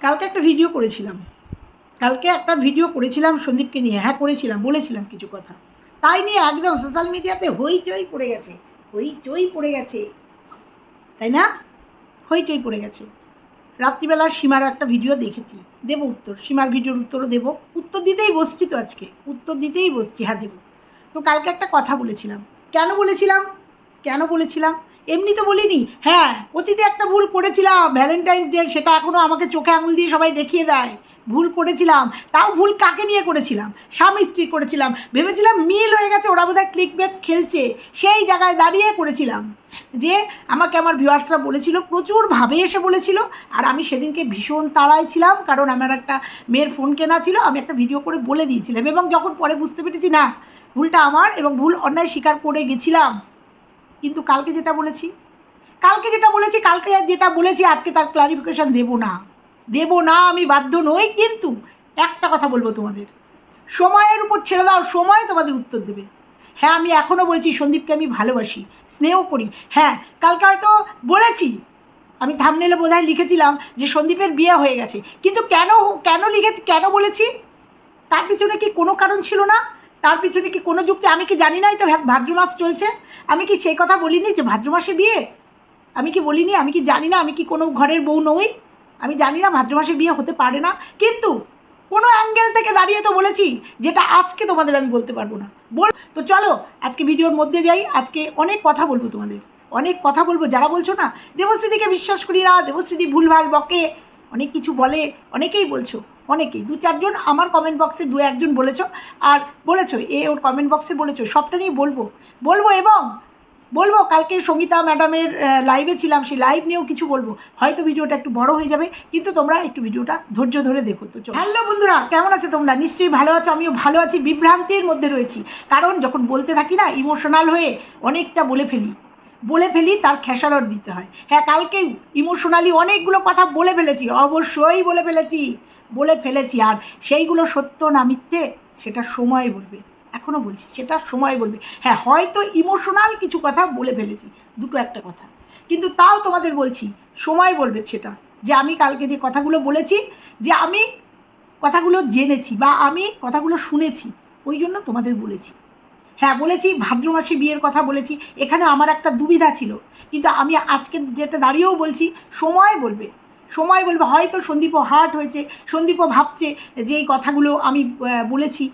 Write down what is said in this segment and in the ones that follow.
কালকে একটা ভিডিও করেছিলাম। কালকে একটা ভিডিও করেছিলাম সন্দীপকে নিয়ে। হ্যাঁ করেছিলাম, বলেছিলাম কিছু কথা। তাই নিয়ে একদম সোশ্যাল মিডিয়াতে হইচই পড়ে গেছে। হইচই পড়ে গেছে। তাই না? হইচই পড়ে গেছে। রাত্রিবেলা সীমার একটা ভিডিও দেখেছি। দেবো উত্তর। সীমার ভিডিওর উত্তরও দেবো। উত্তর দিতেই বসছি তো আজকে। উত্তর দিতেই বসছি। হ্যাঁ দেবো। তো কালকে একটা কথা বলেছিলাম। কেন বলেছিলাম? কেন বলেছিলাম? এমনি তো বলিনি। হ্যাঁ অতীতে একটা ভুল করেছিলাম ভ্যালেন্টাইন্স ডে সেটা এখনও আমাকে চোখে আঙুল দিয়ে সবাই দেখিয়ে দেয়। ভুল করেছিলাম, তাও ভুল কাকে নিয়ে করেছিলাম? স্বামী স্ত্রী করেছিলাম। ভেবেছিলাম মিল হয়ে গেছে, ওরা বোধহয় ক্লিক ব্যাক খেলছে। সেই জায়গায় দাঁড়িয়ে করেছিলাম। যে আমাকে আমার ভিউয়ার্সরা বলেছিল প্রচুর ভাবে এসে বলেছিল, আর আমি সেদিনকে ভীষণ তাড়ায় ছিলাম, কারণ আমার একটা মেয়ের ফোন কেনা ছিল, আমি একটা ভিডিও করে বলে দিয়েছিলাম। এবং যখন পরে বুঝতে পেরেছি, না, ভুলটা আমার এবং ভুল অন্যায় স্বীকার করে গেছিলাম কিন্তু কালকে যেটা বলেছি, কালকে যেটা বলেছি, কালকে যেটা বলেছি, আজকে তার ক্লারিফিকেশান দেবো না। দেবো না, আমি বাধ্য নই, কিন্তু একটা কথা বলব তোমাদের। সময়ের উপর ছেড়ে দাও, সময় তোমাদের উত্তর দেবে। হ্যাঁ আমি এখনও বলছি, সন্দীপকে আমি ভালোবাসি, স্নেহ করি। হ্যাঁ কালকে হয়তো বলেছি, আমি থামনেলে বোধহয় লিখেছিলাম যে সন্দীপের বিয়ে হয়ে গেছে। কিন্তু কেন কেন লিখেছি কেন বলেছি? তার পিছনে কি কোনো কারণ ছিল না? তার পিছনে কি কোনো যুক্তি? আমি কি জানি না এটা ভাদ্র মাস চলছে? আমি কি সেই কথা বলিনি যে ভাদ্র মাসে বিয়ে? আমি কি বলিনি? আমি কি জানি না? আমি কি কোনো ঘরের বউ নই? আমি জানি না ভাদ্র মাসে বিয়ে হতে পারে না। কিন্তু কোনো অ্যাঙ্গেল থেকে দাঁড়িয়ে তো বলেছি যেটা আজকে তোমাদের আমি বলতে পারব না। বল তো চলো, আজকে ভিডিওর মধ্যে যাই। আজকে অনেক কথা বলব তোমাদের। অনেক কথা বলব। যারা বলছো না, দেবশ্রীদিকে বিশ্বাস করি না। দেবশ্রীদি ভুলভাল বকে। অনেক কিছু বলে, অনেকেই বলছো, অনেকেই। দু চারজন আমার কমেন্ট বক্সে দু একজন বলেছ, আর বলেছ, এ ওর কমেন্ট বক্সে বলেছ, সবটা নিয়ে বলব। বলব এবং বলব, কালকে সঙ্গীতা ম্যাডামের লাইভে ছিলাম, সেই লাইভ নিয়েও কিছু বলব। হয়তো ভিডিওটা একটু বড় হয়ে যাবে, কিন্তু তোমরা একটু ভিডিওটা ধৈর্য ধরে দেখো তো হ্যালো বন্ধুরা, কেমন আছো তোমরা? নিশ্চয়ই ভালো আছো, আমিও ভালো আছি, বিভ্রান্তির মধ্যে রয়েছি। কারণ যখন বলতে থাকি না ইমোশনাল হয়ে অনেকটা বলে ফেলি। বলে ফেলি, তার খেসারত দিতে হয়। হ্যাঁ কালকেও ইমোশনালি অনেকগুলো কথা বলে ফেলেছি, অবশ্যই বলে ফেলেছি বলে ফেলেছি। আর সেইগুলো সত্য না মিথ্যে, সেটা সময় বলবে। এখনও বলছি, সেটা সময় বলবে। হ্যাঁ হয়তো ইমোশনাল কিছু কথা বলে ফেলেছি, দুটো একটা কথা। কিন্তু তাও তোমাদের বলছি, সময় বলবে সেটা। যে আমি কালকে যে কথাগুলো বলেছি, যে আমি কথাগুলো জেনেছি বা আমি কথাগুলো শুনেছি, ওই জন্য তোমাদের বলেছি। হ্যাঁ বলেছি, ভাদ্র মাসে বিয়ের কথা বলেছি। এখানে আমার একটা দুবিধা ছিল। কিন্তু আমি আজকে যেটা দাঁড়িয়েও বলছি, সময় বলবে। সময় বলবে, হয়তো সন্দীপও হার্ট হয়েছে, সন্দীপও ভাবছে যে এই কথাগুলো আমি বলেছি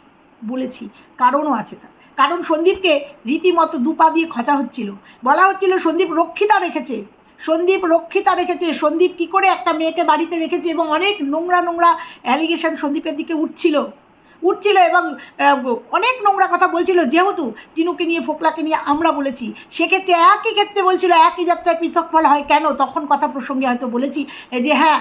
বলেছি। কারণও আছে তার। কারণ সন্দীপকে রীতিমতো দুপা দিয়ে খচা হচ্ছিল। বলা হচ্ছিল, সন্দীপ রক্ষিতা রেখেছে। সন্দীপ রক্ষিতা রেখেছে। সন্দীপ কী করে একটা মেয়েকে বাড়িতে রেখেছে এবং অনেক নোংরা নোংরা অ্যালিগেশন সন্দীপের দিকে উঠছিল। উঠছিল এবং অনেক নোংরা কথা বলছিল। যেহেতু টিনুকে নিয়ে, ফোকলাকে নিয়ে আমরা বলেছি, সেক্ষেত্রে একই ক্ষেত্রে বলছিল, একই যাত্রায় পৃথক ফল হয় কেন? তখন কথা প্রসঙ্গে হয়তো বলেছি যে হ্যাঁ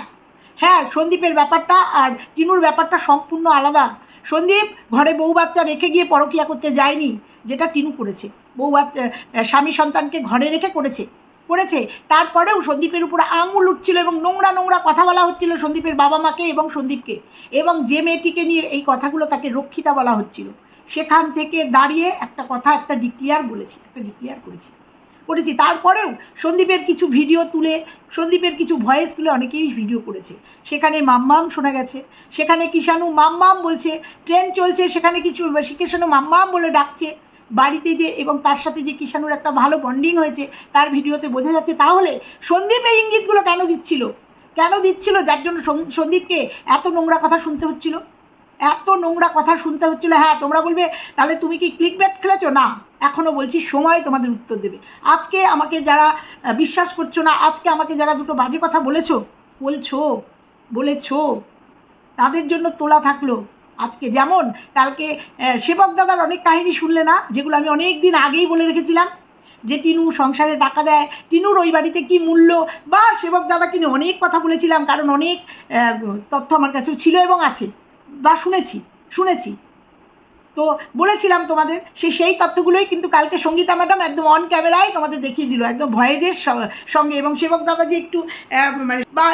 হ্যাঁ সন্দীপের ব্যাপারটা আর টিনুর ব্যাপারটা সম্পূর্ণ আলাদা। সন্দীপ ঘরে বউ বাচ্চা রেখে গিয়ে পরকিয়া করতে যায়নি, যেটা টিনু করেছে। বউ বাচ্চা স্বামী সন্তানকে ঘরে রেখে করেছে। করেছে। তারপরেও সন্দীপের উপরে আঙুল উঠছিল এবং নোংরা নোংরা কথা বলা হচ্ছিল সন্দীপের বাবা মাকে এবং সন্দীপকে। এবং যে মেয়েটিকে নিয়ে এই কথাগুলো তাকে রক্ষিতা বলা হচ্ছিল। সেখান থেকে দাঁড়িয়ে একটা কথা একটা ডিক্লিয়ার বলেছি, একটা ডিক্লিয়ার করেছি। করেছি। তারপরেও সন্দীপের কিছু ভিডিও তুলে, সন্দীপের কিছু ভয়েস তুলে অনেকেই ভিডিও করেছে। সেখানে মাম্মাম শোনা গেছে। সেখানে কিষাণু মাম্মাম বলছে ট্রেন চলছে। সেখানে কিছু কিষাণু মাম্মাম বলে ডাকছে। বাড়িতে যে এবং তার সাথে যে কিষাণুর একটা ভালো বন্ডিং হয়েছে, তার ভিডিওতে বোঝা যাচ্ছে, তাহলে সন্দীপ এই ইঙ্গিতগুলো কেন দিচ্ছিল? কেন দিচ্ছিল? যার জন্য সন- সন্দীপকে এত নোংরা কথা শুনতে হচ্ছিল? এত নোংরা কথা শুনতে হচ্ছিল হ্যাঁ তোমরা বলবে, তাহলে তুমি কি ক্লিক ব্যাট খেলেছো? না এখনও বলছি, সময় তোমাদের উত্তর দেবে। আজকে আমাকে যারা বিশ্বাস করছ না, আজকে আমাকে যারা দুটো বাজে কথা বলেছ, বলছো, বলেছ, তাদের জন্য তোলা থাকল। আজকে যেমন কালকে সেবক দাদার অনেক কাহিনী শুনলে না, যেগুলো আমি অনেক দিন আগেই বলে রেখেছিলাম, যে টিনু সংসারে টাকা দেয়, টিনুর ওই বাড়িতে কী মূল্য, বা সেবক দাদা নিয়ে অনেক কথা বলেছিলাম, কারণ অনেক তথ্য আমার কাছেও ছিল এবং আছে, বা শুনেছি শুনেছি। তো বলেছিলাম তোমাদের, সে সেই তথ্যগুলোই কিন্তু কালকে সঙ্গীতা ম্যাডাম একদম অন ক্যামেরায় তোমাদের দেখিয়ে দিল, একদম ভয়েজের সঙ্গে। এবং সেবক দাদা যে একটু মানে বা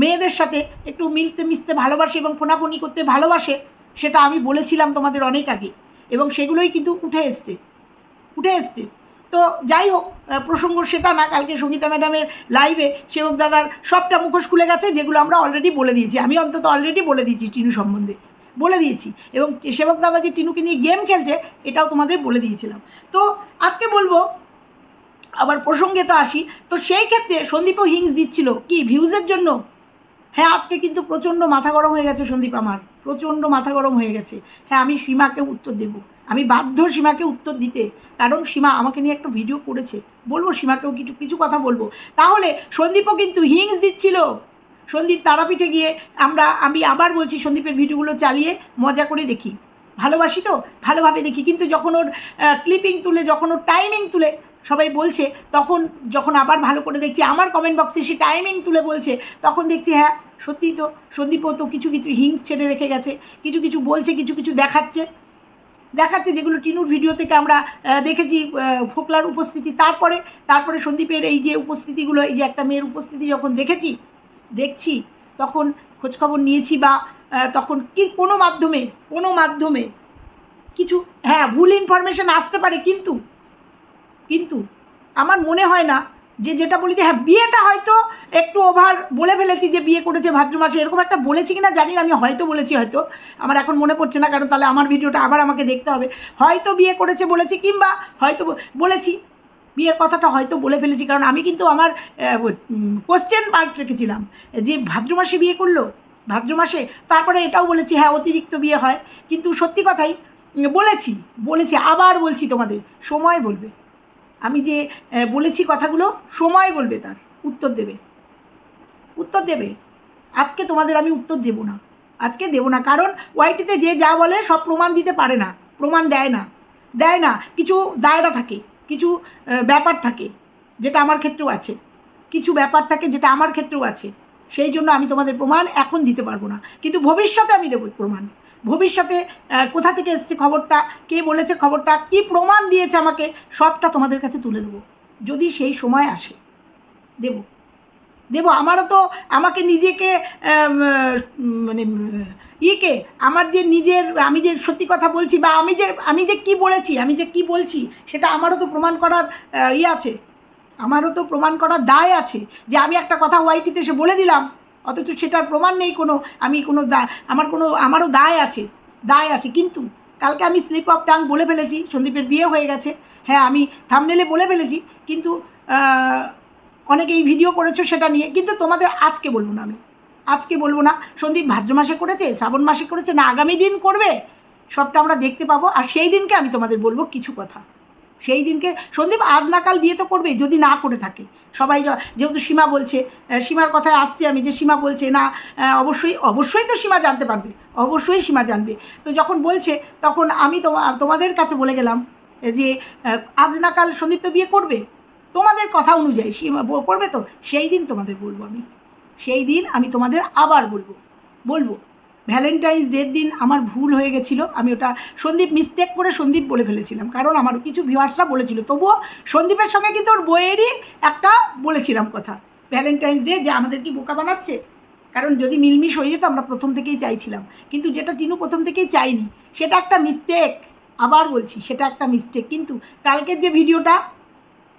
মেয়েদের সাথে একটু মিলতে মিশতে ভালোবাসে এবং ফোনাফোনি করতে ভালোবাসে, সেটা আমি বলেছিলাম তোমাদের অনেক আগে। এবং সেগুলোই কিন্তু উঠে এসছে উঠে এসছে। তো যাই হোক প্রসঙ্গ সেটা না, কালকে সঙ্গীতা ম্যাডামের লাইভে সেবক দাদার সবটা মুখোশ খুলে গেছে, যেগুলো আমরা অলরেডি বলে দিয়েছি। আমি অন্তত অলরেডি বলে দিয়েছি টিনু সম্বন্ধে। বলে দিয়েছি। এবং সেবক দাদা যে টিনুকে নিয়ে গেম খেলছে, এটাও তোমাদের বলে দিয়েছিলাম। তো আজকে বলব, আবার প্রসঙ্গে তো আসি, তো সেই ক্ষেত্রে সন্দীপও হিংস দিচ্ছিল, কি ভিউজের জন্য? হ্যাঁ আজকে কিন্তু প্রচণ্ড মাথা গরম হয়ে গেছে সন্দীপ আমার। প্রচণ্ড মাথা গরম হয়ে গেছে। হ্যাঁ আমি সীমাকে উত্তর দেব। আমি বাধ্য সীমাকে উত্তর দিতে। কারণ সীমা আমাকে নিয়ে একটা ভিডিও করেছে। বলব সীমাকেও কিছু কিছু কথা বলব। তাহলে সন্দীপও কিন্তু হিংস দিচ্ছিল। সন্দীপ তারাপীঠে গিয়ে আমরা, আমি আবার বলছি সন্দীপের ভিডিওগুলো চালিয়ে মজা করে দেখি। ভালোবাসি তো? ভালোভাবে দেখি। কিন্তু যখন ওর ক্লিপিং তুলে, যখন ওর টাইমিং তুলে সবাই বলছে, তখন যখন আবার ভালো করে দেখছি, আমার কমেন্ট বক্সে সে টাইমিং তুলে বলছে, তখন দেখছি হ্যাঁ সত্যিই তো সন্দীপও তো কিছু কিছু হিংস ছেড়ে রেখে গেছে, কিছু কিছু বলছে, কিছু কিছু দেখাচ্ছে। দেখাচ্ছে যেগুলো টিনুর ভিডিও থেকে আমরা দেখেছি ফোকলার উপস্থিতি। তারপরে তারপরে সন্দীপের এই যে উপস্থিতিগুলো, এই যে একটা মেয়ের উপস্থিতি যখন দেখেছি দেখছি, তখন খোঁজখবর নিয়েছি বা তখন কি, কোনো মাধ্যমে কোনো মাধ্যমে কিছু হ্যাঁ ভুল ইনফরমেশন আসতে পারে কিন্তু কিন্তু আমার মনে হয় না যে যেটা বলি যে হ্যাঁ বিয়েটা হয়তো একটু ওভার বলে ফেলেছি যে বিয়ে করেছে ভাদ্র মাসে, এরকম একটা বলেছি কিনা জানি না, আমি হয়তো বলেছি হয়তো, আমার এখন মনে পড়ছে না, কারণ তাহলে আমার ভিডিওটা আবার আমাকে দেখতে হবে। হয়তো বিয়ে করেছে বলেছি কিংবা হয়তো বলেছি বিয়ের কথাটা হয়তো বলে ফেলেছি, কারণ আমি কিন্তু আমার কোশ্চেন মার্ক রেখেছিলাম, যে ভাদ্র মাসে বিয়ে করল, ভাদ্র মাসে, তারপরে এটাও বলেছি হ্যাঁ অতিরিক্ত বিয়ে হয়, কিন্তু সত্যি কথাই বলেছি বলেছি, আবার বলছি তোমাদের, সময় বলবে, আমি যে বলেছি কথাগুলো, সময় বলবে তার, উত্তর দেবে উত্তর দেবে, আজকে তোমাদের আমি উত্তর দেব না, আজকে দেব না, কারণ ওয়াইটিতে যে যা বলে সব প্রমাণ দিতে পারে না, প্রমাণ দেয় না দেয় না, কিছু দায়রা থাকে কিছু ব্যাপার থাকে যেটা আমার ক্ষেত্রেও আছে। কিছু ব্যাপার থাকে যেটা আমার ক্ষেত্রেও আছে। সেই জন্য আমি তোমাদের প্রমাণ এখন দিতে পারব না। কিন্তু ভবিষ্যতে আমি দেবো প্রমাণ। ভবিষ্যতে কোথা থেকে এসছে খবরটা, কে বলেছে খবরটা, কি প্রমাণ দিয়েছে আমাকে, সবটা তোমাদের কাছে তুলে দেবো। যদি সেই সময় আসে, দেব। দেব। আমারও তো আমাকে নিজেকে মানে ইয়েকে, আমার যে নিজের, আমি যে সত্যি কথা বলছি বা আমি যে আমি যে কি বলেছি, আমি যে কি বলছি, সেটা আমারও তো প্রমাণ করার ইয়ে আছে। আমারও তো প্রমাণ করার দায় আছে যে আমি একটা কথা ওয়াইটিতে এসে বলে দিলাম, অথচ সেটার প্রমাণ নেই কোনো, আমি কোনো দা, আমার কোনো, আমারও দায় আছে দায় আছে। কিন্তু কালকে আমি স্লিপ অফ টাং বলে ফেলেছি, সন্দীপের বিয়ে হয়ে গেছে। হ্যাঁ আমি থামনেলে বলে ফেলেছি, কিন্তু অনেকে এই ভিডিও করেছ সেটা নিয়ে, কিন্তু তোমাদের আজকে বলব না আমি। আজকে বলব না, সন্দীপ ভাদ্র মাসে করেছে, শ্রাবণ মাসে করেছে, না আগামী দিন করবে, সবটা আমরা দেখতে পাবো, আর সেই দিনকে আমি তোমাদের বলব কিছু কথা। সেই দিনকে, সন্দীপ আজ না কাল বিয়ে তো করবে যদি না করে থাকে। সবাই যেহেতু সীমা বলছে সীমার কথায় আসছে আমি যে সীমা বলছে, না অবশ্যই অবশ্যই তো সীমা জানতে পারবে, অবশ্যই সীমা জানবে। তো যখন বলছে, তখন আমি তোমাদের কাছে বলে গেলাম, যে আজ না কাল সন্দীপ তো বিয়ে করবে? তোমাদের কথা অনুযায়ী, সে করবে তো? সেই দিন তোমাদের বলব আমি। সেই দিন আমি তোমাদের আবার বলব। বলব ভ্যালেন্টাইন্স ডের দিন আমার ভুল হয়ে গেছিল। আমি ওটা সন্দীপ মিস্টেক করে সন্দীপ বলে ফেলেছিলাম। কারণ আমার কিছু ভিউয়ার্সরা বলেছিল। তবুও সন্দীপের সঙ্গে কিন্তু ওর বইয়েরই একটা বলেছিলাম কথা। ভ্যালেন্টাইন্স ডে যে আমাদের কি বোকা বানাচ্ছে? কারণ যদি মিলমিশ হয়ে যেত আমরা প্রথম থেকেই চাইছিলাম। কিন্তু যেটা টিনু প্রথম থেকেই চাইনি সেটা একটা মিস্টেক আবার বলছি, সেটা একটা মিস্টেক কিন্তু কালকের যে ভিডিওটা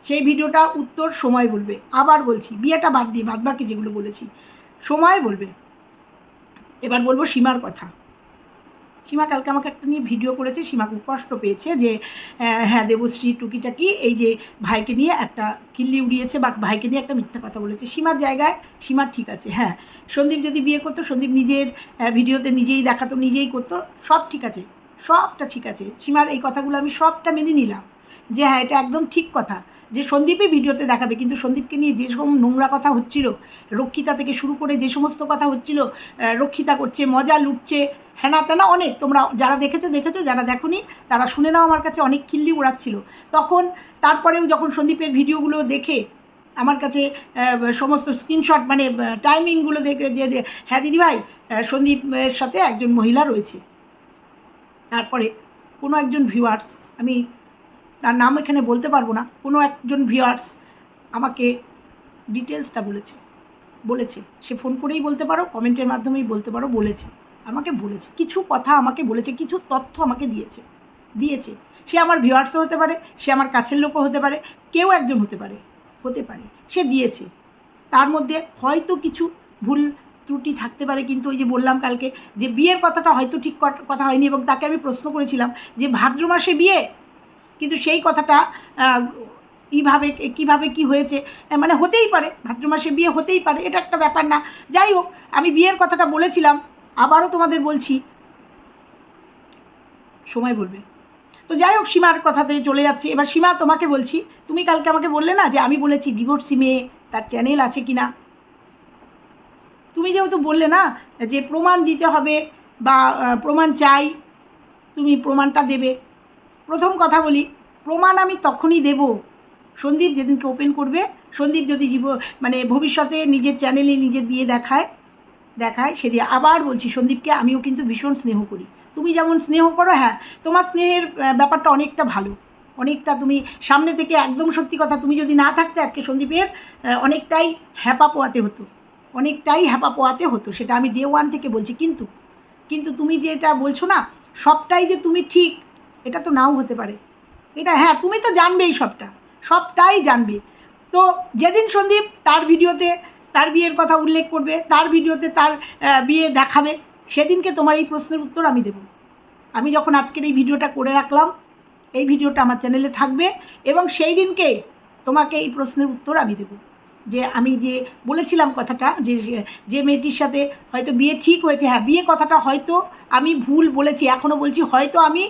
সেই ভিডিওটা উত্তর সময় বলবে। আবার বলছি, বিয়েটা বাদ দিয়ে বাদ বাকি যেগুলো বলেছি, সময় বলবে। এবার বলব সীমার কথা। সীমা কালকে আমাকে একটা নিয়ে ভিডিও করেছে, সীমা খুব কষ্ট পেয়েছে যে হ্যাঁ দেবশ্রী টুকিটাকি এই যে ভাইকে নিয়ে একটা কিল্লি উড়িয়েছে বা ভাইকে নিয়ে একটা মিথ্যা কথা বলেছে। সীমার জায়গায় সীমার ঠিক আছে হ্যাঁ। সন্দীপ যদি বিয়ে করতো, সন্দীপ নিজের ভিডিওতে নিজেই দেখাতো, নিজেই করতো, সব ঠিক আছে, সবটা ঠিক আছে। সীমার এই কথাগুলো আমি সবটা মেনে নিলাম যে হ্যাঁ এটা একদম ঠিক কথা। যে সন্দীপই ভিডিওতে দেখাবে, কিন্তু সন্দীপকে নিয়ে যে সব নোংরা কথা হচ্ছিল, রক্ষিতা থেকে শুরু করে যে সমস্ত কথা হচ্ছিল রক্ষিতা করছে, মজা লুটছে হ্যানা তেনা অনেক, তোমরা যারা দেখেছ দেখেছ, যারা দেখোনি, তারা শুনে নাও আমার কাছে অনেক খিল্লি উড়াচ্ছিল। তখন তারপরেও যখন সন্দীপের ভিডিওগুলো দেখে আমার কাছে সমস্ত স্ক্রিনশট মানে টাইমিংগুলো দেখে যে হ্যাঁ দিদিভাই সন্দীপের সাথে একজন মহিলা রয়েছে। তারপরে কোনো একজন ভিউয়ার্স আমি তার নাম এখানে বলতে পারব না। কোনো একজন ভিউয়ার্স আমাকে ডিটেলসটা বলেছে বলেছে। সে ফোন করেই বলতে পারো কমেন্টের মাধ্যমেই বলতে পারো, বলেছে। আমাকে বলেছে। কিছু কথা আমাকে বলেছে, কিছু তথ্য আমাকে দিয়েছে। দিয়েছে। সে আমার ভিউয়ার্সও হতে পারে, সে আমার কাছের লোকও হতে পারে, কেউ একজন হতে পারে হতে পারে। সে দিয়েছে। তার মধ্যে হয়তো কিছু ভুল ত্রুটি থাকতে পারে, কিন্তু ওই যে বললাম কালকে যে বিয়ের কথাটা হয়তো ঠিক কথা হয়নি এবং তাকে আমি প্রশ্ন করেছিলাম যে ভাদ্র মাসে বিয়ে? কিন্তু সেই কথাটা কীভাবে কীভাবে কি হয়েছে মানে হতেই পারে, ভাদ্র মাসে বিয়ে হতেই পারে, এটা একটা ব্যাপার না। যাই হোক, আমি বিয়ের কথাটা বলেছিলাম, আবারও তোমাদের বলছি। সময় বলবে। তো যাই হোক, সীমার কথাতে চলে যাচ্ছি। এবার সীমা, তোমাকে বলছি, তুমি কালকে আমাকে বললে না যে আমি বলেছি ডিভোর্সি মেয়ে, তার চ্যানেল আছে কি না তুমি যেহেতু বললে না যে প্রমাণ দিতে হবে বা প্রমাণ চাই, তুমি প্রমাণটা দেবে। প্রথম কথা বলি, প্রমাণ আমি তখনই দেব। সন্দীপ যেদিনকে ওপেন করবে, সন্দীপ যদি জীব মানে ভবিষ্যতে নিজের চ্যানেলে নিজের বিয়ে দেখায় দেখায় সেদিন আবার বলছি, সন্দীপকে আমিও কিন্তু ভীষণ স্নেহ করি। তুমি যেমন স্নেহ করো হ্যাঁ তোমার স্নেহের ব্যাপারটা অনেকটা ভালো। অনেকটা তুমি সামনে থেকে একদম সত্যি কথা, তুমি যদি না থাকতে আজকে সন্দীপের অনেকটাই হ্যাপা পোয়াতে হতো। অনেকটাই হ্যাপা পোয়াতে হতো, সেটা আমি ডে ওয়ান থেকে বলছি। কিন্তু কিন্তু তুমি যে এটা বলছো না, সবটাই যে তুমি ঠিক এটা তো নাও হতে পারে। এটা হ্যাঁ তুমি তো জানবেই সবটা, সবটাই জানবে। তো যেদিন সন্দীপ তার ভিডিওতে তার বিয়ের কথা উল্লেখ করবে, তার ভিডিওতে তার বিয়ে দেখাবে, সেদিনকে তোমার এই প্রশ্নের উত্তর আমি দেব। আমি যখন আজকের এই ভিডিওটা করে রাখলাম, এই ভিডিওটা আমার চ্যানেলে থাকবে এবং সেই দিনকে তোমাকে এই প্রশ্নের উত্তর আমি দেব। যে আমি যে বলেছিলাম কথাটা, যে যে মেয়েটির সাথে হয়তো বিয়ে ঠিক হয়েছে হ্যাঁ বিয়ে কথাটা হয়তো আমি ভুল বলেছি এখনও বলছি, হয়তো আমি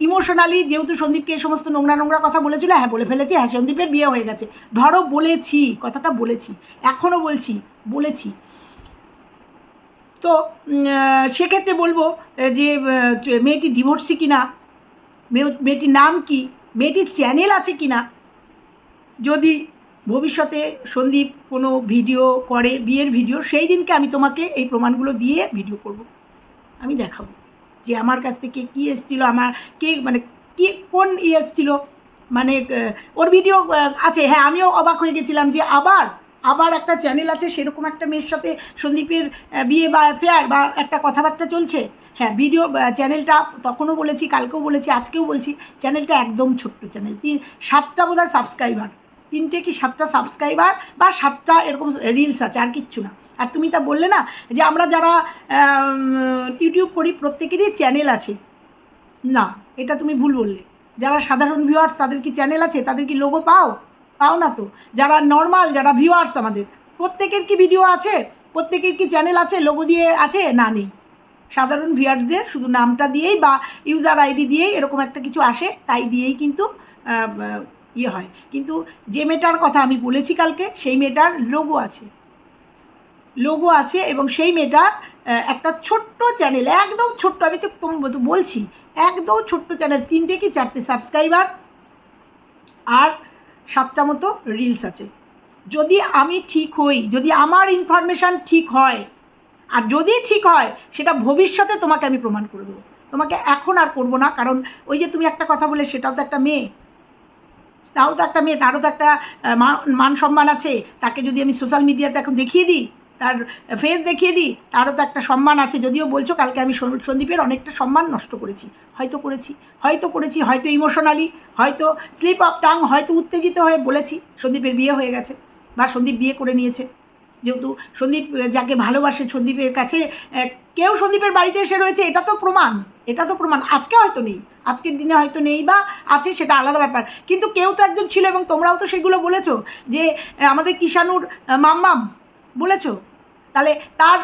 ইমোশনালি যেহেতু সন্দীপকে এই সমস্ত নোংরা নোংরা কথা বলেছিল হ্যাঁ বলে ফেলেছি হ্যাঁ সন্দীপের বিয়ে হয়ে গেছে। ধরো বলেছি, কথাটা বলেছি এখনও বলছি, বলেছি। তো সেক্ষেত্রে বলব যে মেয়েটি ডিভোর্সি কিনা, মেয়ে- মেয়েটির নাম কি, মেয়েটির চ্যানেল আছে কিনা, যদি ভবিষ্যতে সন্দীপ কোনো ভিডিও করে, বিয়ের ভিডিও সেই দিনকে আমি তোমাকে এই প্রমাণগুলো দিয়ে ভিডিও করব। আমি দেখাবো। যে আমার কাছ থেকে কী এসেছিল, আমার কে মানে কি, কোন ইয়ে এসেছিল? মানে ওর ভিডিও আছে হ্যাঁ আমিও অবাক হয়ে গেছিলাম যে আবার আবার একটা চ্যানেল আছে, সেরকম একটা মেয়ের সাথে সন্দীপের বিয়ে বা অ্যাফেয়ার বা একটা কথাবার্তা চলছে। হ্যাঁ ভিডিও চ্যানেলটা তখনও বলেছি, কালকেও বলেছি, আজকেও বলছি চ্যানেলটা একদম ছোট্ট চ্যানেল তিন, সাতটা বোধ হয় সাবস্ক্রাইবার তিনটে কি সাতটা সাবস্ক্রাইবার বা সাতটা এরকম রিলস আছে, আর কিচ্ছু না। আর তুমি তা বললে না যে আমরা যারা ইউটিউব করি, প্রত্যেকেরই চ্যানেল আছে। না, এটা তুমি ভুল বললে। যারা সাধারণ ভিউয়ার্স তাদের কি চ্যানেল আছে? তাদের কি লোগো পাও? পাও না তো। যারা নর্মাল যারা ভিউয়ার্স আমাদের, প্রত্যেকের কি ভিডিও আছে? প্রত্যেকের কি চ্যানেল আছে? লোগো দিয়ে আছে? না, নেই। সাধারণ ভিউয়ার্সদের শুধু নামটা দিয়েই বা ইউজার আইডি দিয়েই এরকম একটা কিছু আসে, তাই দিয়েই কিন্তু ইয়ে হয়। কিন্তু যে মেয়েটার কথা আমি বলেছি কালকে, সেই মেয়েটার লোগো আছে। লোগো আছে এবং সেই মেয়েটার একটা ছোট্ট চ্যানেল একদম ছোট্ট, আমি তো বলছি, একদম ছোট্ট চ্যানেল তিনটে কি চারটে সাবস্ক্রাইবার আর সাতটা মতো রিলস আছে। যদি আমি ঠিক হই, যদি আমার ইনফরমেশান ঠিক হয়, আর যদি ঠিক হয়, সেটা ভবিষ্যতে তোমাকে আমি প্রমাণ করে দেবো। তোমাকে এখন আর করব না, কারণ ওই যে তুমি একটা কথা বলে, সেটাও তো একটা মেয়ে। তাও তো একটা মেয়ে, তারও তো একটা মান সম্মান আছে। তাকে যদি আমি সোশ্যাল মিডিয়াতে এখন দেখিয়ে দিই, তার ফেস দেখিয়ে দিই, তারও তো একটা সম্মান আছে। যদিও বলছো কালকে আমি সন্দীপের অনেকটা সম্মান নষ্ট করেছি। হয়তো করেছি হয়তো করেছি, হয়তো ইমোশনালি হয়তো স্লিপ অফ টাং হয়তো উত্তেজিত হয়ে বলেছি, সন্দীপের বিয়ে হয়ে গেছে বা সন্দীপ বিয়ে করে নিয়েছে। যেহেতু সন্দীপ যাকে ভালোবাসে সন্দীপের কাছে কেউ সন্দীপের বাড়িতে এসে রয়েছে, এটা তো প্রমাণ, এটা তো প্রমাণ। আজকে হয়তো নেই, আজকের দিনে হয়তো নেই বা আছে সেটা আলাদা ব্যাপার। কিন্তু কেউ তো একজন ছিল এবং তোমরাও তো সেগুলো বলেছ যে আমাদের কিষানুর মাম্মাম, বলেছ? তাহলে তার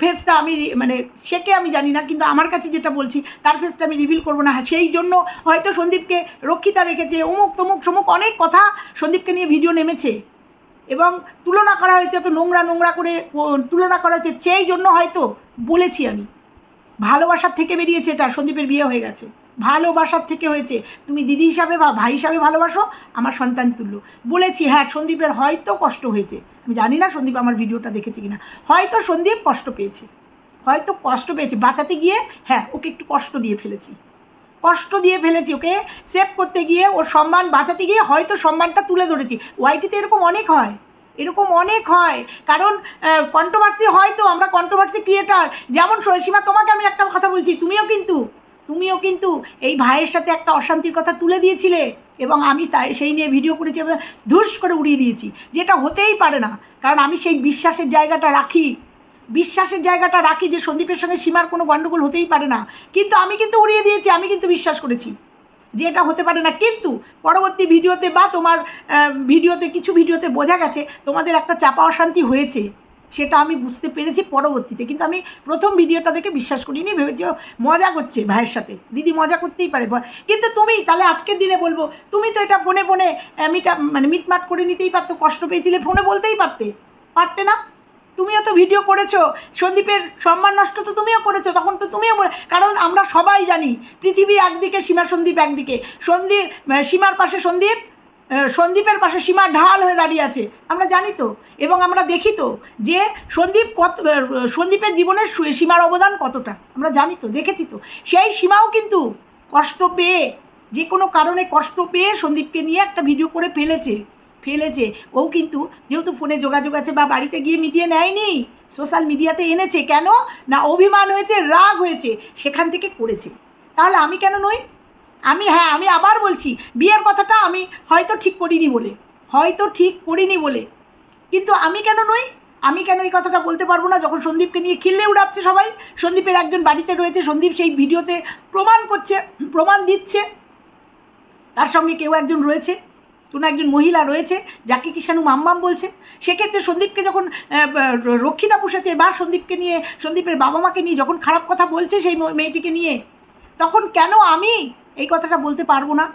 ফেসটা আমি মানে সেকে আমি জানি না, কিন্তু আমার কাছে যেটা বলছি, তার ফেসটা আমি রিভিল করব না। সেই জন্য হয়তো সন্দীপকে রক্ষিতা রেখেছে অমুক তমুক সমুক অনেক কথা সন্দীপকে নিয়ে ভিডিও নেমেছে। এবং তুলনা করা হয়েছে এত নোংরা নোংরা করে তুলনা করা হয়েছে। সেই জন্য হয়তো বলেছি আমি, ভালোবাসার থেকে বেরিয়েছে এটা, সন্দীপের বিয়ে হয়ে গেছে। ভালোবাসার থেকে হয়েছে। তুমি দিদি হিসাবে বা ভাই হিসাবে ভালোবাসো, আমার সন্তান তুল্য। বলেছি হ্যাঁ সন্দীপের হয়তো কষ্ট হয়েছে। আমি জানি না সন্দীপ আমার ভিডিওটা দেখেছে কিনা। হয়তো সন্দীপ কষ্ট পেয়েছে। হয়তো কষ্ট পেয়েছে। বাঁচাতে গিয়ে হ্যাঁ ওকে একটু কষ্ট দিয়ে ফেলেছি। কষ্ট দিয়ে ফেলেছি, ওকে? সেভ করতে গিয়ে ওর সম্মান বাঁচাতে গিয়ে হয়তো সম্মানটা তুলে ধরেছি। ওয়াইটিতে এরকম অনেক হয়, এরকম অনেক হয়। কারণ কন্ট্রোভার্সি হয় তো, আমরা কন্ট্রোভার্সি ক্রিয়েটার যেমন সীমা তোমাকে আমি একটা কথা বলছি, তুমিও কিন্তু তুমিও কিন্তু এই ভাইয়ের সাথে একটা অশান্তির কথা তুলে দিয়েছিলে এবং আমি তাই সেই নিয়ে ভিডিও করেছি ধুস করে উড়িয়ে দিয়েছি, যেটা হতেই পারে না। কারণ আমি সেই বিশ্বাসের জায়গাটা রাখি। বিশ্বাসের জায়গাটা রাখি যে সন্দীপের সঙ্গে সীমার কোনো গণ্ডগোল হতেই পারে না। কিন্তু আমি কিন্তু উড়িয়ে দিয়েছি, আমি কিন্তু বিশ্বাস করেছি যে এটা হতে পারে না। কিন্তু পরবর্তী ভিডিওতে বা তোমার ভিডিওতে, কিছু ভিডিওতে বোঝা গেছে, তোমাদের একটা চাপা অশান্তি হয়েছে, সেটা আমি বুঝতে পেরেছি পরবর্তীতে। কিন্তু আমি প্রথম ভিডিওটা দেখে বিশ্বাস করিনি, ভেবেছি মজা করছে ভাইয়ের সাথে। দিদি মজা করতেই পারে কিন্তু তুমি, তাহলে আজকের দিনে বলব, তুমি তো এটা ফোনে ফোনে মিটা মানে মিটমাট করে নিতেই পারতো, কষ্ট পেয়েছিলে, ফোনে বলতেই পারতে। পারতে না? তুমিও তো ভিডিও করেছ। সন্দীপের সম্মান নষ্ট তো তুমিও করেছ, তখন তো তুমিও কারণ আমরা সবাই জানি, পৃথিবী একদিকে, সীমা সন্দীপ একদিকে। সন্দীপ সীমার পাশে সন্দীপ সন্দীপের পাশে সীমা ঢাল হয়ে দাঁড়িয়ে আছে। আমরা জানি তো, এবং আমরা দেখি তো যে সন্দীপ কত সন্দীপের জীবনের সীমার অবদান কতটা। আমরা জানি তো, দেখেছি তো। সেই সীমাও কিন্তু কষ্ট পেয়ে, যে কোনো কারণে কষ্ট পেয়ে সন্দীপকে নিয়ে একটা ভিডিও করে ফেলেছে। ফেলেছে। ও কিন্তু যেহেতু ফোনে যোগাযোগ আছে বা বাড়িতে গিয়ে মিটিয়ে নেয়নি সোশ্যাল মিডিয়াতে এনেছে, কেন? না অভিমান হয়েছে, রাগ হয়েছে, সেখান থেকে করেছে। তাহলে আমি কেন নই? আমি হ্যাঁ আমি আবার বলছি, বিয়ের কথাটা আমি হয়তো ঠিক করিনি বলে, হয়তো ঠিক করিনি বলে। কিন্তু আমি কেন নই? আমি কেন এই কথাটা বলতে পারব না? যখন সন্দীপকে নিয়ে খিল্লে উড়াচ্ছে সবাই, সন্দীপের একজন বাড়িতে রয়েছে, সন্দীপ সেই ভিডিওতে প্রমাণ করছে, প্রমাণ দিচ্ছে। তার সঙ্গে কেউ একজন রয়েছে। কোনো একজন মহিলা রয়েছে, যাকে কিষাণু মাম্মাম বলছে। সেক্ষেত্রে সন্দীপকে যখন রক্ষিতা পুষেছে বা সন্দীপকে নিয়ে, সন্দীপের বাবা মাকে নিয়ে যখন খারাপ কথা বলছে সেই মেয়েটিকে নিয়ে, তখন কেন আমি এই কথাটা বলতে পারব না?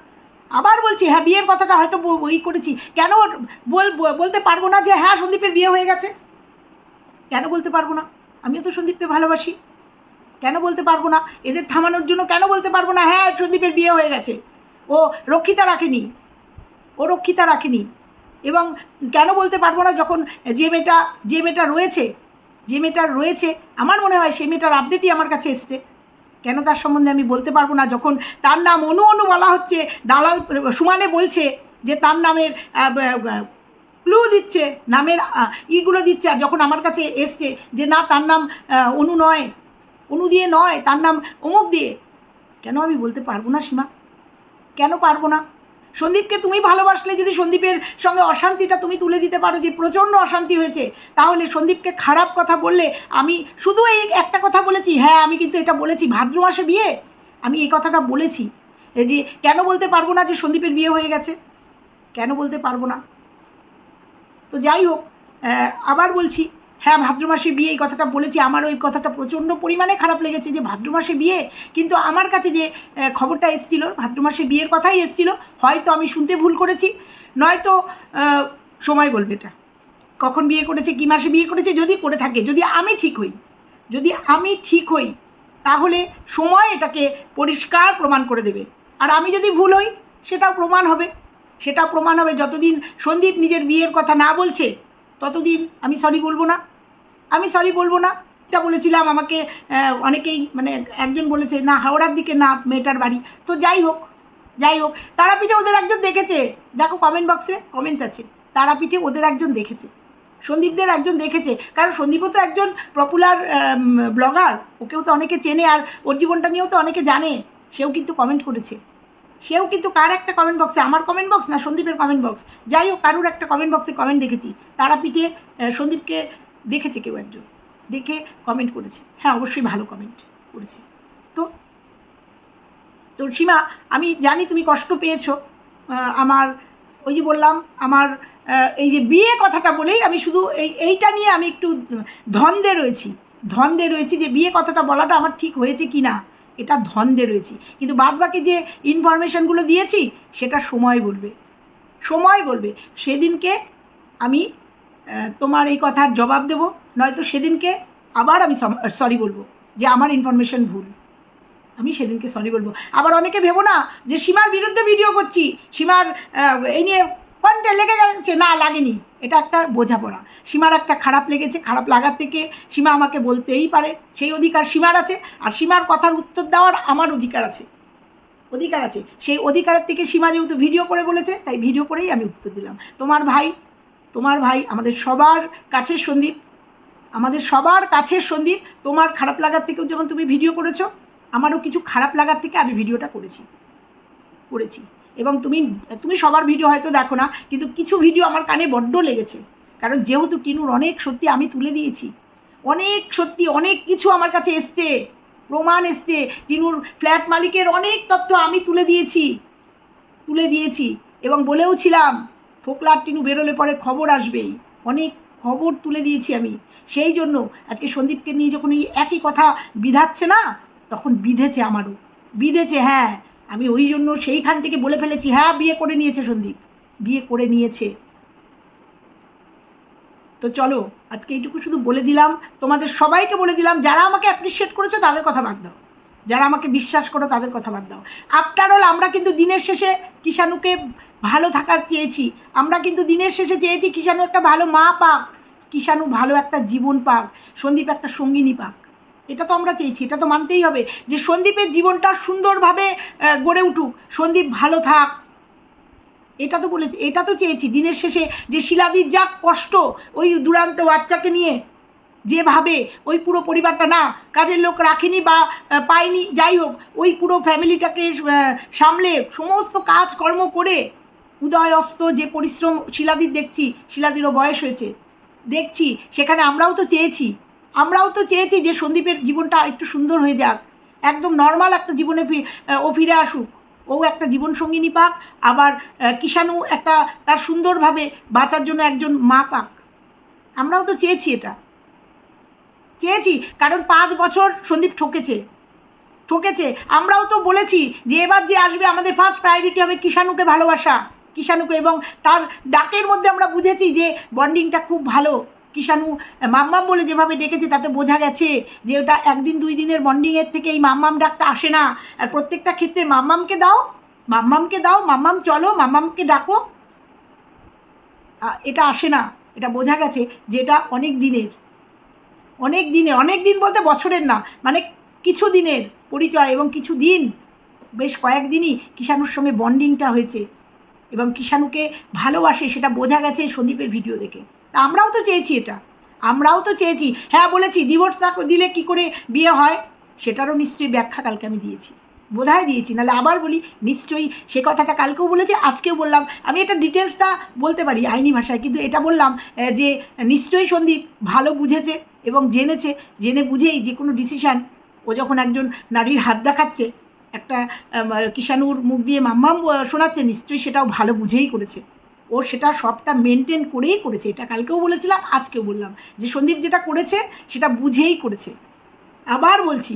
আবার বলছি হ্যাঁ বিয়ের কথাটা হয়তো ওই করেছি। কেন বল বলতে পারব না যে হ্যাঁ সন্দীপের বিয়ে হয়ে গেছে। কেন বলতে পারব না? আমিও তো সন্দীপকে ভালোবাসি। কেন বলতে পারব না? এদের থামানোর জন্য কেন বলতে পারব না? হ্যাঁ সন্দীপের বিয়ে হয়ে গেছে। ও রক্ষিতা রাখেনি। ও রক্ষিতা রাখেনি। এবং কেন বলতে পারব না যখন যে মেয়েটা যে মেয়েটা রয়েছে, যে মেয়েটার রয়েছে, আমার মনে হয় সেই মেয়েটার আপডেটই আমার কাছে এসছে। কেন তার সম্বন্ধে আমি বলতে পারব না যখন তার নাম অনু অনু বলা হচ্ছে, দালাল সুমানে বলছে যে তার নামের ক্লু দিচ্ছে, নামের ইগুলো দিচ্ছে, আর যখন আমার কাছে এসছে যে না, তার নাম অনু নয়, অনু দিয়ে নয়, তার নাম অমুক দিয়ে, কেন আমি বলতে পারব না সীমা? কেন পারব না? সন্দীপকে তুমি ভালোবাসলে, যদি সন্দীপের সঙ্গে অশান্তিটা তুমি তুলে দিতে পারো, যে প্রচণ্ড অশান্তি হয়েছে, তাহলে সন্দীপকে খারাপ কথা বললে আমি শুধু এই একটা কথা বলেছি হ্যাঁ আমি কিন্তু এটা বলেছি, ভাদ্র মাসে বিয়ে, আমি এই কথাটা বলেছি। যে কেন বলতে পারব না যে সন্দীপের বিয়ে হয়ে গেছে? কেন বলতে পারব না? তো যাই হোক আবার বলছি হ্যাঁ ভাদ্র মাসে বিয়ে, এই কথাটা বলেছি আমার ওই কথাটা প্রচণ্ড পরিমাণে খারাপ লেগেছে যে ভাদ্র মাসে বিয়ে, কিন্তু আমার কাছে যে খবরটা এসেছিল, ভাদ্র মাসে বিয়ের কথাই এসেছিল, হয়তো আমি শুনতে ভুল করেছি, নয়তো সময় বলবে এটা। কখন বিয়ে করেছে, কী মাসে বিয়ে করেছে, যদি করে থাকে, যদি আমি ঠিক হই, যদি আমি ঠিক হই, তাহলে সময় এটাকে পরিষ্কার প্রমাণ করে দেবে। আর আমি যদি ভুল হই, সেটাও প্রমাণ হবে। সেটা প্রমাণ হবে যতদিন সন্দীপ নিজের বিয়ের কথা না বলছে, ততদিন, আমি সরি বলব না। আমি সরি বলব না। এটা বলেছিলাম আমাকে অনেকেই মানে একজন বলেছে, না, হাওড়ার দিকে না, মেয়েটার বাড়ি। তো যাই হোক যাই হোক, তারাপীঠে ওদের একজন দেখেছে। দেখো কমেন্ট বক্সে কমেন্ট আছে। তারাপীঠে ওদের একজন দেখেছে। সন্দীপদের একজন দেখেছে। কারণ সন্দীপও তো একজন পপুলার ব্লগার ওকেও তো অনেকে চেনে আর ওর জীবনটা নিয়েও তো অনেকে জানে। সেও কিন্তু কমেন্ট করেছে। সেও কিন্তু কার একটা কমেন্ট বক্সে আমার কমেন্ট বক্স না সন্দীপের কমেন্ট বক্স যাই হোক, কারুর একটা কমেন্ট বক্সে কমেন্ট দেখেছি। তারাপীঠে সন্দীপকে দেখেছে কেউ একজন। দেখে কমেন্ট করেছে। হ্যাঁ অবশ্যই ভালো কমেন্ট করেছে। তো তো সীমা, আমি জানি তুমি কষ্ট পেয়েছ। আমার, ওই যে বললাম, আমার এই যে বিয়ে কথাটা বলেই আমি শুধু এই, এইটা নিয়ে আমি একটু ধন্দে রয়েছি। ধন্দে রয়েছি যে বিয়ে কথাটা বলাটা আমার ঠিক হয়েছে কি না এটা ধন্দে রয়েছি। কিন্তু বাদ বাকি যে ইনফরমেশানগুলো দিয়েছি, সেটা সময় বলবে। সময় বলবে। সেদিনকে আমি তোমার এই কথার জবাব দেব। নয়তো সেদিনকে আবার আমি সরি বলব যে আমার ইনফরমেশন ভুল। আমি সেদিনকে সরি বলব। আবার অনেকে ভেবো না যে সীমার বিরুদ্ধে ভিডিও করছি। সীমার এই নিয়ে কন্টে লেগে গেছে। না, লাগেনি। এটা একটা বোঝাপড়া। সীমার একটা খারাপ লেগেছে, খারাপ লাগার থেকে সীমা আমাকে বলতেই পারে। সেই অধিকার সীমার আছে। আর সীমার কথার উত্তর দেওয়ার আমার অধিকার আছে। অধিকার আছে। সেই অধিকারের থেকে সীমা যেহেতু ভিডিও করে বলেছে, তাই ভিডিও করেই আমি উত্তর দিলাম। তোমার ভাই তোমার ভাই, আমাদের সবার কাছের সন্দীপ, আমাদের সবার কাছের সন্দীপ, তোমার খারাপ লাগার থেকেও যেমন তুমি ভিডিও করেছ, আমারও কিছু খারাপ লাগার থেকে আমি ভিডিওটা করেছি করেছি। এবং তুমি তুমি সবার ভিডিও হয়তো দেখো না, কিন্তু কিছু ভিডিও আমার কানে বড্ড লেগেছে। কারণ যেহেতু টিনুর অনেক সত্যি আমি তুলে দিয়েছি, অনেক সত্যি অনেক কিছু আমার কাছে এসছে, প্রমাণ এসছে, টিনুর ফ্ল্যাট মালিকের অনেক তথ্য আমি তুলে দিয়েছি তুলে দিয়েছি এবং বলেও ছিলাম ফোকলার টিনু বেরোলে পরে খবর আসবেই। অনেক খবর তুলে দিয়েছি আমি। সেই জন্য আজকে সন্দীপকে নিয়ে যখন এই একই কথা বিধাচ্ছে না, তখন বিধেছে আমারও। বিধেছে হ্যাঁ। আমি ওই জন্য সেইখান থেকে বলে ফেলেছি হ্যাঁ বিয়ে করে নিয়েছে সন্দীপ। বিয়ে করে নিয়েছে। তো চলো, আজকে এইটুকু শুধু বলে দিলাম। তোমাদের সবাইকে বলে দিলাম, যারা আমাকে অ্যাপ্রিসিয়েট করেছ তাদের কথা বাদ দাও। যারা আমাকে বিশ্বাস করো তাদের কথা বাদ দাও। আফটার অল আমরা কিন্তু দিনের শেষে কিষাণুকে ভালো থাকার চেয়েছি। আমরা কিন্তু দিনের শেষে চেয়েছি কিষাণু একটা ভালো মা পাক। কিষাণু ভালো একটা জীবন পাক। সন্দীপ একটা সঙ্গিনী পাক। এটা তো আমরা চেয়েছি, এটা তো মানতেই হবে যে সন্দীপের জীবনটা সুন্দরভাবে গড়ে উঠুক। সন্দীপ ভালো থাক। এটা তো বলেছি, এটা তো চেয়েছি দিনের শেষে যে শিলাদির যা কষ্ট, ওই দুরান্ত বাচ্চাকে নিয়ে যেভাবে ওই পুরো পরিবারটা না কাজের লোক রাখেনি বা পায়নি, যাই হোক, ওই পুরো ফ্যামিলিটাকে সামলে সমস্ত কাজকর্ম করে উদয় অস্ত যে পরিশ্রম শিলাদির দেখছি, শিলাদিরও বয়স হয়েছে, দেখছি, সেখানে আমরাও তো চেয়েছি, আমরাও তো চেয়েছি যে সন্দীপের জীবনটা একটু সুন্দর হয়ে যাক, একদম নর্মাল একটা জীবনে ও ফিরে আসুক, ও একটা জীবন সঙ্গিনী পাক, আবার কিষাণু একটা তার সুন্দরভাবে বাঁচার জন্য একজন মা পাক, আমরাও তো চেয়েছি এটা। চেয়েছি, কারণ পাঁচ বছর সন্দীপ ঠকেছে। ঠকেছে। আমরাও তো বলেছি যে এবার যে আসবে আমাদের ফার্স্ট প্রায়োরিটি হবে কিষাণুকে ভালোবাসা, কিষাণুকে এবং তার ডাকের মধ্যে আমরা বুঝেছি যে বন্ডিংটা খুব ভালো। কিষাণু মাম্মাম বলে যেভাবে ডেকেছে তাতে বোঝা গেছে যে ওটা একদিন দুই দিনের বন্ডিংয়ের থেকে এই মাম্মাম ডাকটা আসে না। আর প্রত্যেকটা ক্ষেত্রে মাম্মামকে দাও মাম্মামকে দাও, মাম্মাম চলো, মাম্মামকে ডাকো। এটা আসে না। এটা বোঝা গেছে যে এটা অনেক দিনের। অনেক দিনের অনেক দিন বলতে বছরের না মানে কিছু দিনের পরিচয় এবং কিছু দিন, বেশ কয়েকদিনই কিষাণুর সঙ্গে বন্ডিংটা হয়েছে এবং কিষাণুকে ভালোবাসে সেটা বোঝা গেছে সন্দীপের ভিডিও দেখে। তা আমরাও তো চেয়েছি এটা, আমরাও তো চেয়েছি। হ্যাঁ বলেছি ডিভোর্স দিলে কি করে বিয়ে হয়? সেটারও নিশ্চয়ই ব্যাখ্যা কালকে আমি দিয়েছি। বোধহয় দিয়েছি, নাহলে আবার বলি, নিশ্চয়ই সে কথাটা কালকেও বলেছি, আজকেও বললাম। আমি এটা ডিটেলসটা বলতে পারি আইনি ভাষায়, কিন্তু এটা বললাম যে নিশ্চয়ই সন্দীপ ভালো বুঝেছে এবং জেনেছে, জেনে বুঝেই যে কোনো ডিসিশান ও যখন একজন নারীর হাত দেখাচ্ছে, একটা কিষাণুর মুখ দিয়ে মাম্মাম শোনাচ্ছে, নিশ্চয়ই সেটাও ভালো বুঝেই করেছে। ও সেটা সবটা মেনটেন করেই করেছে। এটা কালকেও বলেছিলাম, আজকেও বললাম। যে সন্দীপ যেটা করেছে, সেটা বুঝেই করেছে। আবার বলছি,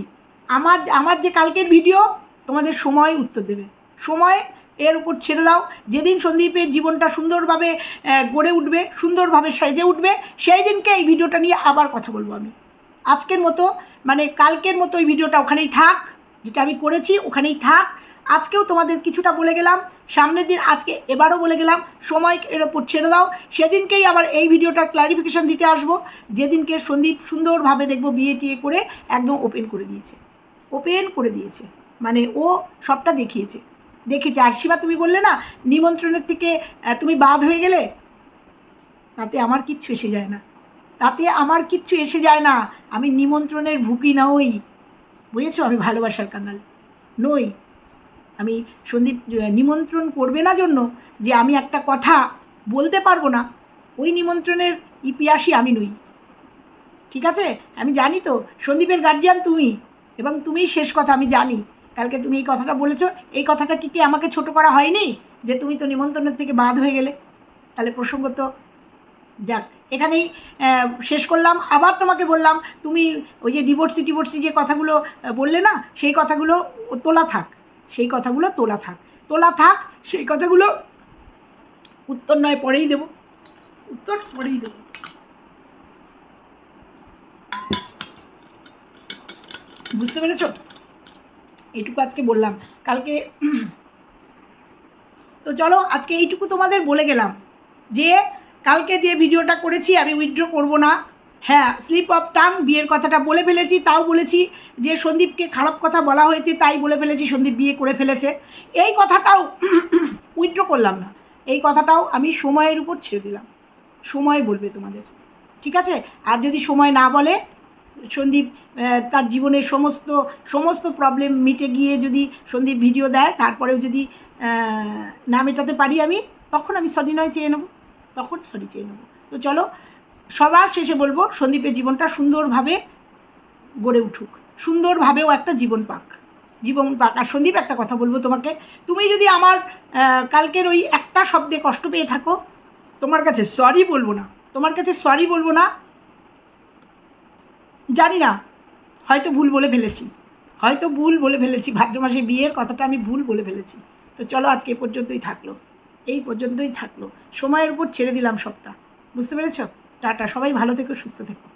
আমার আমার যে কালকের ভিডিও তোমাদের সময় উত্তর দেবে। সময় এর উপর ছেড়ে দাও। যেদিন সন্দীপের জীবনটা সুন্দরভাবে গড়ে উঠবে, সুন্দরভাবে সেজে উঠবে, সেই দিনকে এই ভিডিওটা নিয়ে আবার কথা বলব আমি। আজকের মতো মানে কালকের মতো এই ভিডিওটা ওখানেই থাক, যেটা আমি করেছি ওখানেই থাক। আজকেও তোমাদের কিছুটা বলে গেলাম, সামনের দিন আজকে এবারও বলে গেলাম, সময় এর ওপর ছেড়ে দাও। সেদিনকেই আবার এই ভিডিওটার ক্লারিফিকেশান দিতে আসব। যেদিনকে সন্দীপ সুন্দরভাবে দেখব বিয়ে টিয়ে করে একদম ওপেন করে দিয়েছে। ওপেন করে দিয়েছে। মানে ও সবটা দেখিয়েছে। দেখেছে আর শিবা তুমি বললে না, নিমন্ত্রণের থেকে তুমি বাদ হয়ে গেলে? তাতে আমার কিচ্ছু এসে যায় না। তাতে আমার কিচ্ছু এসে যায় না। আমি নিমন্ত্রণের ভুকি নই। বুঝেছ? আমি ভালোবাসার কাঙাল। নই। আমি সন্দীপ নিমন্ত্রণ করবে না জন্য যে আমি একটা কথা বলতে পারব না, ওই নিমন্ত্রণের ইতিহাসই আমি নই। ঠিক আছে? আমি জানি তো, সন্দীপের গার্জিয়ান তুমি, এবং তুমি শেষ কথা, আমি জানি। কালকে তুমি এই কথাটা বলেছ, এই কথাটা কি কি আমাকে ছোট করা হয়নি? যে তুমি তো নিমন্ত্রণের থেকে বাদ হয়ে গেলে। তাহলে প্রসঙ্গ তো যাক, এখানেই শেষ করলাম। আবার তোমাকে বললাম, তুমি ওই যে ডিভোর্সি ডিভোর্সি যে কথাগুলো বললে না, সেই কথাগুলো তোলা থাক, সেই কথাগুলো তোলা থাক। তোলা থাক, সেই কথাগুলো উত্তর নয়, পরেই দেব। উত্তর পরেই দেবো। বুঝতে পেরেছ? এইটুকু আজকে বললাম। কালকে তো চলো, আজকে এইটুকু তোমাদের বলে গেলাম যে, কালকে যে ভিডিওটা করেছি, আমি উইথড্র করব না। হ্যাঁ স্লিপ অফ টাং বিয়ের কথাটা বলে ফেলেছি, তাও বলেছি যে, সন্দীপকে খারাপ কথা বলা হয়েছে, তাই বলে ফেলেছি সন্দীপ বিয়ে করে ফেলেছে। এই কথাটাও উইথড্র করলাম না। এই কথাটাও আমি সময়ের উপর ছেড়ে দিলাম। সময় বলবে তোমাদের। ঠিক আছে? আর যদি সময় না বলে সন্দীপ তার জীবনের সমস্ত সমস্ত প্রবলেম মিটে গিয়ে যদি সন্দীপ ভিডিও দেয়, তারপরেও যদি না মেটাতে পারি আমি, তখন আমি সরি নয় চেয়ে নেব। তখন সরি চেয়ে নেব। তো চলো, সবার শেষে বলব, সন্দীপের জীবনটা সুন্দরভাবে গড়ে উঠুক। সুন্দরভাবেও একটা জীবন পাক। জীবন পাক। আর সন্দীপ, একটা কথা বলব তোমাকে। তুমি যদি আমার কালকের ওই একটা শব্দে কষ্ট পেয়ে থাকো, তোমার কাছে সরি বলব না। তোমার কাছে সরি বলব না। জানি না। হয়তো ভুল বলে ফেলেছি। হয়তো ভুল বলে ফেলেছি। ভাদ্র মাসে বিয়ের কথাটা আমি ভুল বলে ফেলেছি। তো চলো আজকে এ পর্যন্তই থাকল। এই পর্যন্তই থাকল। সময়ের উপর ছেড়ে দিলাম সবটা। বুঝতে পেরেছ? টাটা। সবাই ভালো থেকো, সুস্থ থেকো।